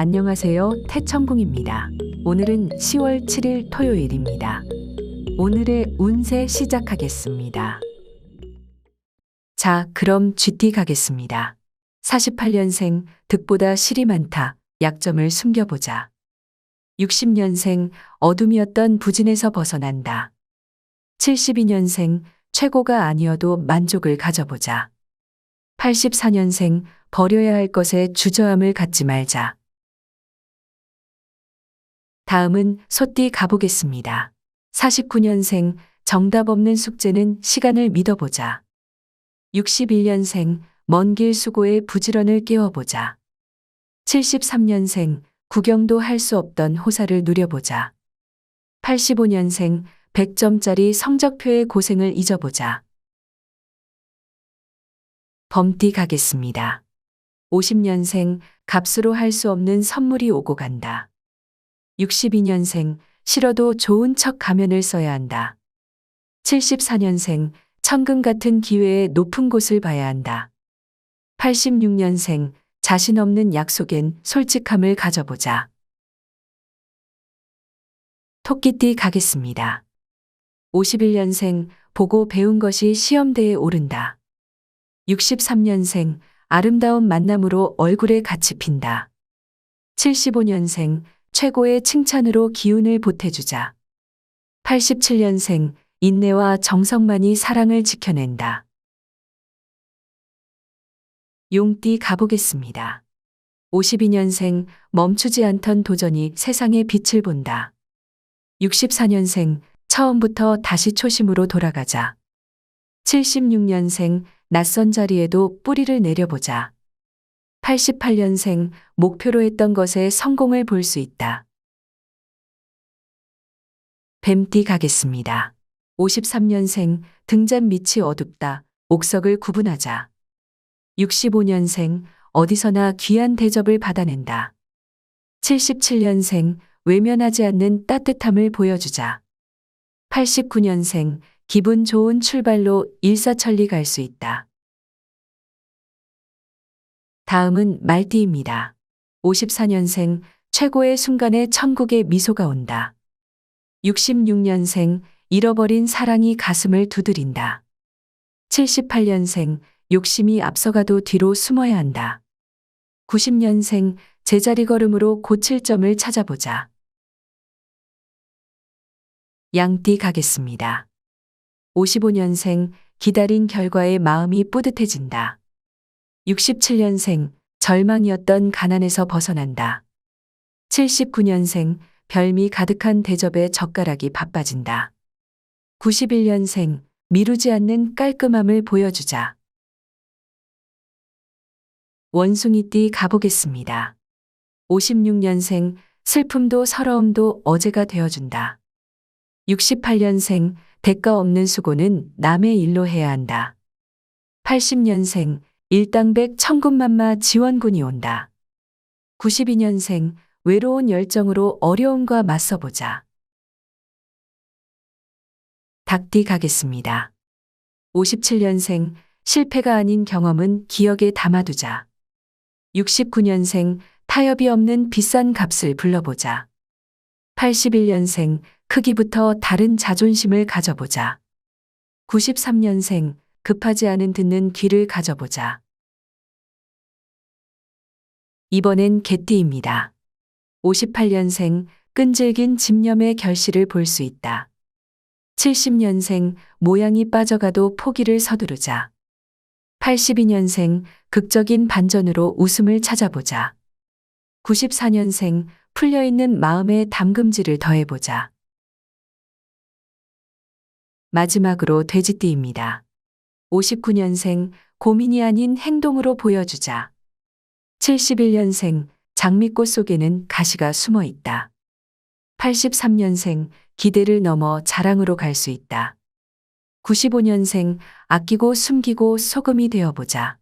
안녕하세요. 태천궁입니다. 오늘은 10월 7일 토요일입니다. 오늘의 운세 시작하겠습니다. 자, 그럼 GT 가겠습니다. 48년생, 득보다 실이 많다. 약점을 숨겨보자. 60년생, 어둠이었던 부진에서 벗어난다. 72년생, 최고가 아니어도 만족을 가져보자. 84년생, 버려야 할 것에 주저함을 갖지 말자. 다음은 소띠 가보겠습니다. 49년생, 정답 없는 숙제는 시간을 믿어보자. 61년생, 먼 길 수고에 부지런을 깨워보자. 73년생, 구경도 할 수 없던 호사를 누려보자. 85년생, 100점짜리 성적표의 고생을 잊어보자. 범띠 가겠습니다. 50년생, 값으로 할 수 없는 선물이 오고 간다. 62년생, 싫어도 좋은 척 가면을 써야 한다. 74년생, 천금 같은 기회에 높은 곳을 봐야 한다. 86년생, 자신 없는 약속엔 솔직함을 가져보자. 토끼띠 가겠습니다. 51년생, 보고 배운 것이 시험대에 오른다. 63년생, 아름다운 만남으로 얼굴에 같이 핀다. 75년생, 최고의 칭찬으로 기운을 보태주자. 87년생, 인내와 정성만이 사랑을 지켜낸다. 용띠 가보겠습니다. 52년생, 멈추지 않던 도전이 세상의 빛을 본다. 64년생, 처음부터 다시 초심으로 돌아가자. 76년생, 낯선 자리에도 뿌리를 내려보자. 88년생, 목표로 했던 것에 성공을 볼 수 있다. 뱀띠 가겠습니다. 53년생, 등잔 밑이 어둡다. 옥석을 구분하자. 65년생, 어디서나 귀한 대접을 받아낸다. 77년생, 외면하지 않는 따뜻함을 보여주자. 89년생, 기분 좋은 출발로 일사천리 갈 수 있다. 다음은 말띠입니다. 54년생, 최고의 순간에 천국의 미소가 온다. 66년생, 잃어버린 사랑이 가슴을 두드린다. 78년생, 욕심이 앞서가도 뒤로 숨어야 한다. 90년생, 제자리 걸음으로 고칠 점을 찾아보자. 양띠 가겠습니다. 55년생, 기다린 결과에 마음이 뿌듯해진다. 67년생, 절망이었던 가난에서 벗어난다. 79년생, 별미 가득한 대접에 젓가락이 바빠진다. 91년생, 미루지 않는 깔끔함을 보여주자. 원숭이띠 가보겠습니다. 56년생, 슬픔도 서러움도 어제가 되어준다. 68년생, 대가 없는 수고는 남의 일로 해야 한다. 80년생, 일당백 천군만마 지원군이 온다. 92년생, 외로운 열정으로 어려움과 맞서보자. 닭띠 가겠습니다. 57년생, 실패가 아닌 경험은 기억에 담아두자. 69년생, 타협이 없는 비싼 값을 불러보자. 81년생, 크기부터 다른 자존심을 가져보자. 93년생, 급하지 않은 듣는 귀를 가져보자. 이번엔 개띠입니다. 58년생, 끈질긴 집념의 결실을 볼 수 있다. 70년생, 모양이 빠져가도 포기를 서두르자. 82년생, 극적인 반전으로 웃음을 찾아보자. 94년생, 풀려있는 마음의 담금질을 더해보자. 마지막으로 돼지띠입니다. 59년생, 고민이 아닌 행동으로 보여주자. 71년생, 장미꽃 속에는 가시가 숨어 있다. 83년생, 기대를 넘어 자랑으로 갈 수 있다. 95년생, 아끼고 숨기고 소금이 되어보자.